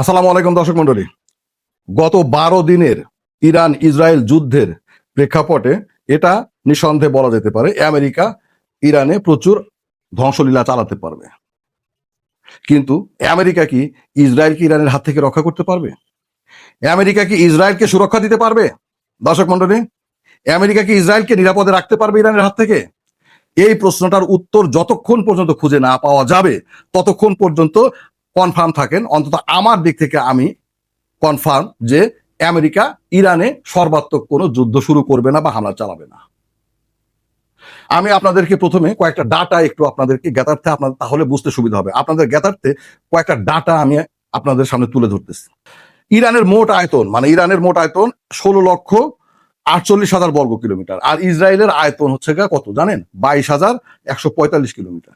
আসসালামু আলাইকুম দর্শক মন্ডলী গত বারো দিনের ইরান ইসরায়েল যুদ্ধের প্রেক্ষাপটে এটা নিঃসন্দেহে বলা যেতে পারে, আমেরিকা ইরানে প্রচুর ধ্বংসলীলা চালাতে পারবে। কিন্তু আমেরিকা কি ইসরায়েলকে ইরানের হাত থেকে রক্ষা করতে পারবে? আমেরিকা কি ইসরায়েলকে সুরক্ষা দিতে পারবে? দর্শক মন্ডলী আমেরিকা কি ইসরায়েলকে নিরাপদে রাখতে পারবে ইরানের হাত থেকে? এই প্রশ্নটার উত্তর যতক্ষণ পর্যন্ত খুঁজে না পাওয়া যাবে, ততক্ষণ পর্যন্ত কনফার্ম থাকেন, অন্তত আমার দিক থেকে আমি কনফার্ম যে আমেরিকা ইরানে সর্বাত্মক কোনো যুদ্ধ শুরু করবে না বা হামলা চালাবে না। আমি আপনাদেরকে প্রথমে কয়েকটা ডাটা একটু আপনাদেরকে জ্ঞাতার্থে আপনাদের, তাহলে বুঝতে সুবিধা হবে। আপনাদের জ্ঞাতার্থে কয়েকটা ডাটা আমি আপনাদের সামনে তুলে ধরতেছি। ইরানের মোট আয়তন মানে ইরানের মোট আয়তন ষোলো লক্ষ আটচল্লিশ হাজার বর্গ কিলোমিটার আর ইসরায়েলের আয়তন হচ্ছে কত জানেন? বাইশ হাজার একশো পঁয়তাল্লিশ কিলোমিটার।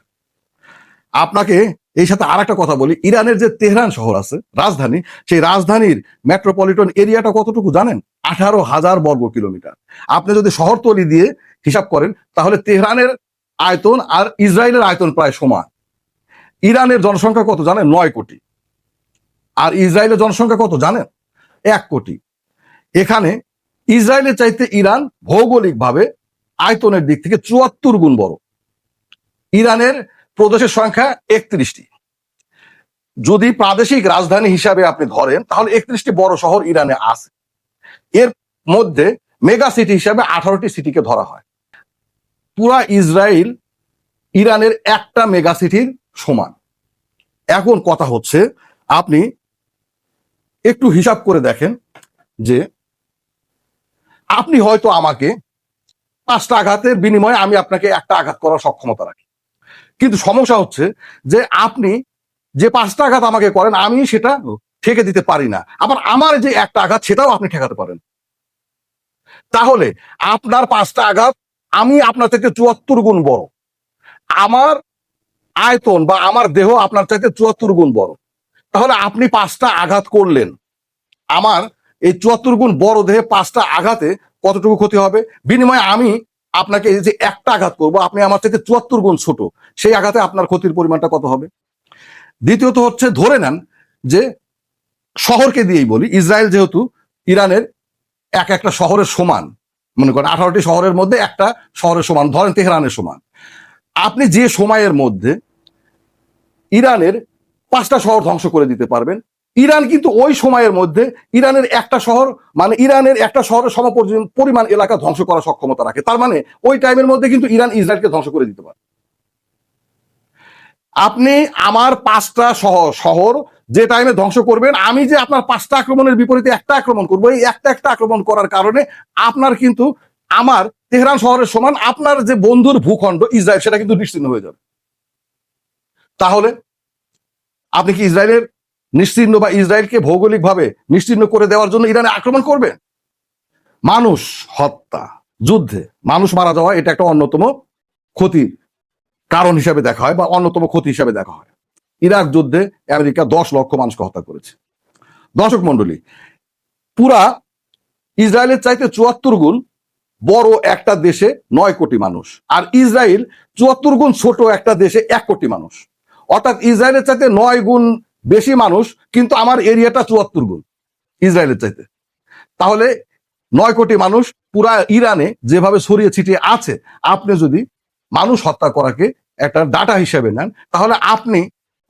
আপনাকে এই সাথে আর একটা কথা বলি। ইরানের যে তেহরান শহর আছে, রাজধানী, সেই রাজধানীর মেট্রোপলিটন এরিয়াটা কতটুকু জানেন? আঠারো হাজার বর্গ কিলোমিটার। আপনি যদি শহরতলি দিয়ে হিসাব করেন, তাহলে তেহরানের আয়তন আর ইসরায়েলের আয়তন প্রায় সমান। ইরানের জনসংখ্যা কত জানেন? নয় কোটি। আর ইসরায়েলের জনসংখ্যা কত জানেন? এক কোটি। এখানে ইসরায়েলের চাইতে ইরান ভৌগোলিকভাবে আয়তনের দিক থেকে চুয়াত্তর গুণ বড়। ইরানের প্রদেশের সংখ্যা একত্রিশটি। যদি প্রাদেশিক রাজধানী হিসাবে আপনি ধরেন, তাহলে একত্রিশটি বড় শহর ইরানে আছে। এর মধ্যে মেগা সিটি হিসাবে আঠারোটি সিটিকে ধরা হয়। পুরা ইসরায়েল ইরানের একটা মেগা সিটির সমান। এখন কথা হচ্ছে, আপনি একটু হিসাব করে দেখেন যে আপনি হয়তো আমাকে পাঁচটা আঘাতের বিনিময়ে আমি আপনাকে একটা আঘাত করার সক্ষমতা রাখি। কিন্তু সমস্যা হচ্ছে যে আপনি যে পাঁচটা আঘাত আমাকে করেন, আমি সেটা ঠেকে দিতে পারি না। আবার আমার যে একটা আঘাত সেটাও আপনি ঠেকাতে পারেন। তাহলে আপনার পাঁচটা আঘাত আমি আপনার থেকে চুয়াত্তর গুণ বড়। আমার আয়তন বা আমার দেহ আপনার চাইতে চুয়াত্তর গুণ বড়। তাহলে আপনি পাঁচটা আঘাত করলেন। আমার এই চুয়াত্তর গুণ বড় দেহে পাঁচটা আঘাতে কতটুকু ক্ষতি হবে? বিনিময়ে আমি আপনাকে যে একটা আঘাত করব, আপনি আমার থেকে চুয়াত্তর গুণ ছোট, সেই আঘাতে আপনার ক্ষতির পরিমাণটা কত হবে? দ্বিতীয়ত হচ্ছে ধরে নেন যে শহরকে দিয়েই বলি, ইসরায়েল যেহেতু ইরানের এক একটা শহরের সমান, মনে করেন আঠারোটি শহরের মধ্যে একটা শহরের সমান, ধরেন তেহরানের সমান। আপনি যে সময়ের মধ্যে ইরানের পাঁচটা শহর ধ্বংস করে দিতে পারবেন ইরান কিন্তু ওই সময়ের মধ্যে ইরানের একটা শহর মানে ইরানের একটা শহরের সম পরিমাণ এলাকা ধ্বংস করার সক্ষমতা রাখে। তার মানে ওই টাইমের মধ্যে কিন্তু ইরান ইসরায়েলকে ধ্বংস করে দিতে পারে। আপনি আমার পাঁচটা শহর শহর যে টাইমে ধ্বংস করবেন, আমি যে আপনার পাঁচটা আক্রমণের বিপরীতে একটা আক্রমণ করব, এই একটা একটা আক্রমণ করার কারণে আপনার কিন্তু আমার তেহরান শহরের সমান আপনার যে বন্ধুর ভূখণ্ড ইসরায়েল, সেটা কিন্তু নিশ্চিন্ন হয়ে যাবে। তাহলে আপনি কি ইসরায়েলের নিশ্চিহ্ন বা ইসরায়েলকে ভৌগোলিকভাবে নিশ্চিহ্ন করে দেওয়ার জন্য ইরানে আক্রমণ করবে? মানুষ হত্যা, যুদ্ধে মানুষ মারা যাওয়া, এটা একটা অন্যতম ক্ষতির কারণ হিসাবে দেখা হয় বা অন্যতম ক্ষতি হিসাবে দেখা হয়। ইরাক যুদ্ধে আমেরিকা দশ লক্ষ মানুষকে হত্যা করেছে। দর্শক মন্ডলী পুরা ইসরায়েলের চাইতে চুয়াত্তর গুণ বড় একটা দেশে নয় কোটি মানুষ আর ইসরায়েল চুয়াত্তর গুণ ছোট একটা দেশে এক কোটি মানুষ। অর্থাৎ ইসরায়েলের চাইতে নয় গুণ বেশি মানুষ, কিন্তু আমার এরিয়াটা চুয়াত্তর গুণ, ইসরায়েলের চাইতে। তাহলে নয় কোটি মানুষ পুরা ইরানে যেভাবে ছড়িয়ে ছিটিয়ে আছে, আপনি যদি মানুষ হত্যা করাকে একটা ডাটা হিসেবে নেন, তাহলে আপনি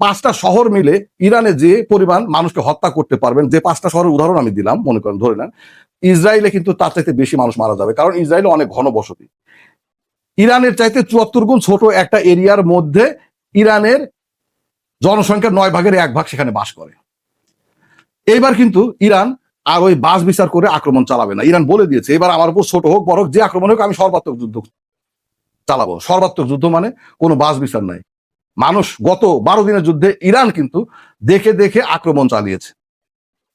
পাঁচটা শহর মিলে ইরানে যে পরিমাণ মানুষকে হত্যা করতে পারবেন, যে পাঁচটা শহরের উদাহরণ আমি দিলাম, মনে করেন, ধরে নেন, ইসরায়েলে কিন্তু তার চাইতে বেশি মানুষ মারা যাবে, কারণ ইসরায়েলে অনেক ঘন বসতি। ইরানের চাইতে চুয়াত্তর গুণ ছোট একটা এরিয়ার মধ্যে ইরানের জনসংখ্যার নয় ভাগের এক ভাগ সেখানে বাস করে। এইবার কিন্তু ইরান আর ওই বাস বিচার করে আক্রমণ চালাবে না। ইরান বলে দিয়েছে, এবার আমার উপর ছোট হোক, বড় হোক, যে আক্রমণ হোক, আমি সর্বাত্মক যুদ্ধ চালাবো। সর্বাত্মক যুদ্ধ মানে কোনো বাস বিচার নাই। মানুষ গত বারো দিনের যুদ্ধে ইরান কিন্তু দেখে দেখে আক্রমণ চালিয়েছে।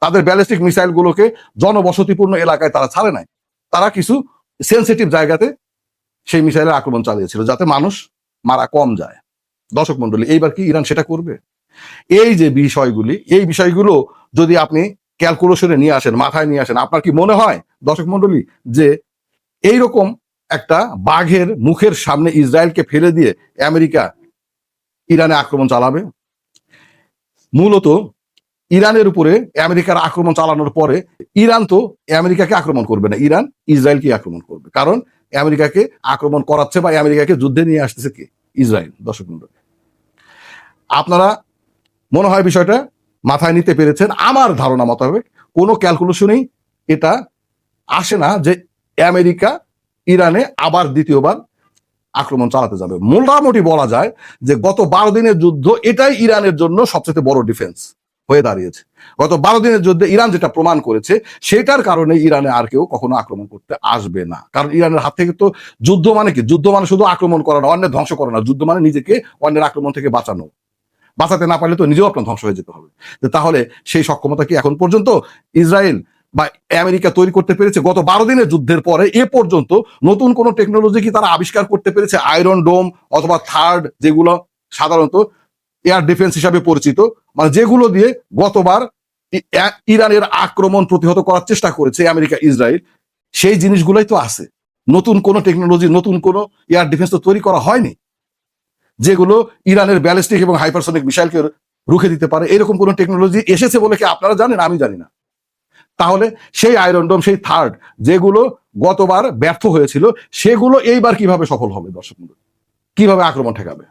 তাদের ব্যালিস্টিক মিসাইল গুলোকে জনবসতিপূর্ণ এলাকায় তারা ছাড়ে নাই। তারা কিছু সেন্সিটিভ জায়গাতে সেই মিসাইলের আক্রমণ চালিয়েছিল যাতে মানুষ মারা কম যায়। দর্শক মন্ডলী, এইবার কি ইরান সেটা করবে? এই যে বিষয়গুলি, এই বিষয়গুলো যদি আপনি ক্যালকুলেশনে নিয়ে আসেন, মাথায় নিয়ে আসেন, আপনার কি মনে হয়, দর্শক মন্ডলী, যে এইরকম একটা বাঘের মুখের সামনে ইসরায়েলকে ফেলে দিয়ে আমেরিকা ইরানে আক্রমণ চালাবে? মূলত ইরানের উপরে আমেরিকার আক্রমণ চালানোর পরে ইরান তো আমেরিকাকে আক্রমণ করবে না, ইরান ইসরায়েলকে আক্রমণ করবে। কারণ আমেরিকাকে আক্রমণ করাচ্ছে বা আমেরিকাকে যুদ্ধে নিয়ে আসতেছে কি? ইসরায়েল, দর্শক মণ্ডলী। আপনারা, মনে হয় বিষয়টা মাথায় নিতে পেরেছেন, আমার ধারণা মোতাবেক কোনো ক্যালকুলেশনেই এটা আসে না যে আমেরিকা ইরানে আবার দ্বিতীয়বার আক্রমণ চালাতে যাবে। মোটামুটি বলা যায় যে গত বারো দিনের যুদ্ধ এটাই ইরানের জন্য সবচেয়ে বড় ডিফেন্স হয়ে দাঁড়িয়েছে। গত বারো দিনের যুদ্ধে ইরান যেটা প্রমাণ করেছে, সেটার কারণে ইরানে আর কেউ কখনো আক্রমণ করতে আসবে না। কারণ ইরানের হাত থেকে তো যুদ্ধ মানে কি? যুদ্ধ মানে শুধু আক্রমণ করা না, অন্যের ধ্বংস করা না। যুদ্ধ মানে নিজেকে অন্যের আক্রমণ থেকে বাঁচানো। বাঁচাতে না পারলে তো নিজেও আপনার ধ্বংস হয়ে যেতে হবে। তাহলে সেই সক্ষমতা কি এখন পর্যন্ত ইসরায়েল বা আমেরিকা তৈরি করতে পেরেছে? গত বারো দিনের যুদ্ধের পরে এ পর্যন্ত নতুন কোন টেকনোলজি কি তারা আবিষ্কার করতে পেরেছে? আয়রন ডোম অথবা থার্ড যেগুলো সাধারণত এয়ার ডিফেন্স হিসাবে পরিচিত। মানে যেগুলো দিয়ে গতবার ইরানের আক্রমণ প্রতিহত করার চেষ্টা করেছে আমেরিকা, ইসরায়েল, সেই জিনিসগুলোই তো আছে। নতুন কোন টেকনোলজি নতুন কোন এয়ার ডিফেন্স তো তৈরি করা হয়নি। যেগুলো ইরানের ব্যালিস্টিক এবং হাইপারসনিক মিসাইলকে রুখে দিতে পারে, এরকম কোন টেকনোলজি এসেছে বলে কি আপনারা জানেন? আমি জানি না। তাহলে সেই আয়রন ডোম সেই থার্ড যেগুলো গতবার ব্যর্থ হয়েছিল, সেগুলো এইবার কীভাবে সফল হবে দর্শক মন্ডলী? কীভাবে আক্রমণ ঠেকাবে?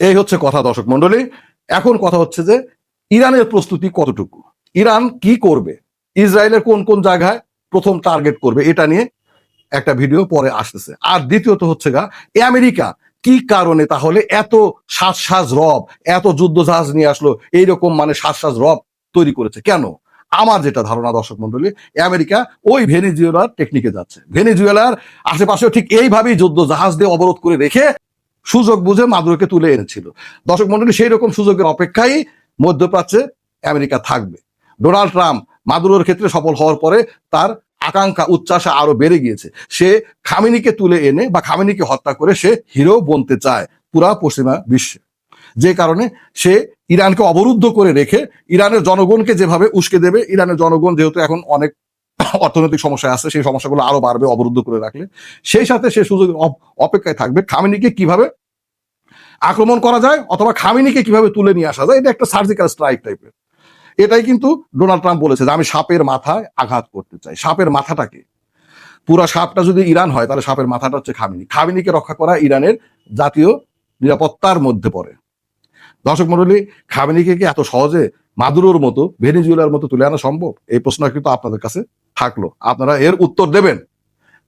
এই হচ্ছে কথা দর্শক মন্ডলী। এখন কথা হচ্ছে যে ইরানের প্রস্তুতি কতটুকু? ইরান কি করবে? ইসরায়েলের কোন কোন জায়গায় প্রথম টার্গেট করবে? এটা নিয়ে একটা ভিডিও পরে আসতেছে। আর দ্বিতীয়ত হচ্ছে গা, আমেরিকা কি কারণে তাহলে এত সাজ সাজ রব, এত যুদ্ধ জাহাজ নিয়ে আসলো, এইরকম মানে সাজ সাজ রব তৈরি করেছে? কেন? আমার যেটা ধারণা দর্শক মন্ডলী, আমেরিকা ওই ভেনিজুয়েলার টেকনিকে যাচ্ছে। ভেনিজুয়েলার আশেপাশেও ঠিক এইভাবেই যুদ্ধ জাহাজ দিয়ে অবরোধ করে রেখে সুযোগ বুঝে মাদুরোকে তুলে এনেছিল। দর্শক মন্ডলী, সেই রকম সুযোগের অপেক্ষায় মধ্যপ্রাচ্যে আমেরিকা থাকবে। ডোনাল্ড ট্রাম্প মাদুরোর ক্ষেত্রে সফল হওয়ার পরে তার আকাঙ্ক্ষা উচ্চাসা আরও বেড়ে গিয়েছে। সে খামিনিকে তুলে এনে বা খামিনিকে হত্যা করে সে হিরো বনতে চায় পুরা পশ্চিমা বিশ্বে। যে কারণে সে ইরানকে অবরুদ্ধ করে রেখে ইরানের জনগণকে যেভাবে উস্কে দেবে, ইরানের জনগণ যেহেতু এখন অনেক অর্থনৈতিক সমস্যা আছে, সেই সমস্যাগুলো আরও বাড়বে অবরুদ্ধ করে রাখলে। সেই সাথে সে সুযোগ অপেক্ষায় থাকবে খামিনিকে কীভাবে আক্রমণ করা যায় অথবা খামিনিকে কীভাবে তুলে নিয়ে আসা যায়, এটা একটা সার্জিক্যাল স্ট্রাইক টাইপের এটাই কিন্তু ডোনাল্ড ট্রাম্প বলেছে যে আমি সাপের মাথায় আঘাত করতে চাই। সাপের মাথাটাকে পুরা সাপটা যদি ইরান হয়, তাহলে সাপের মাথাটা হচ্ছে খামিনি। খামিনিকে রক্ষা করা ইরানের জাতীয় নিরাপত্তার মধ্যে পড়ে। দর্শক মন্ডলী খামিনিকে কি এত সহজে মাদুরোর মতো, ভেনিজুয়েলার মতো তুলে আনা সম্ভব? এই প্রশ্ন কিন্তু আপনাদের কাছে থাকল। আপনারা এর উত্তর দেবেন।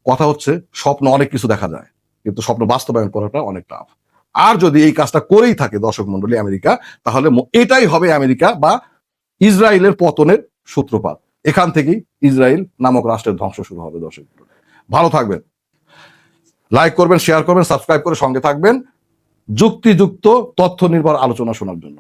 কথা হচ্ছে, স্বপ্ন অনেক কিছু দেখা যায়, কিন্তু স্বপ্ন বাস্তবায়ন করাটা অনেক টাফ আর যদি এই কাজটা করেই থাকে দর্শক মন্ডলী আমেরিকা, তাহলে এটাই হবে আমেরিকা বা ইসরায়েলের পতনের সূত্রপাত। এখান থেকেই ইসরায়েল নামক রাষ্ট্রের ধ্বংস শুরু হবে দর্শক ভালো থাকবেন। লাইক করবেন, শেয়ার করবেন, সাবস্ক্রাইব করে সঙ্গে থাকবেন। যুক্তিযুক্ত, তথ্য নির্ভর আলোচনা শোনার জন্য।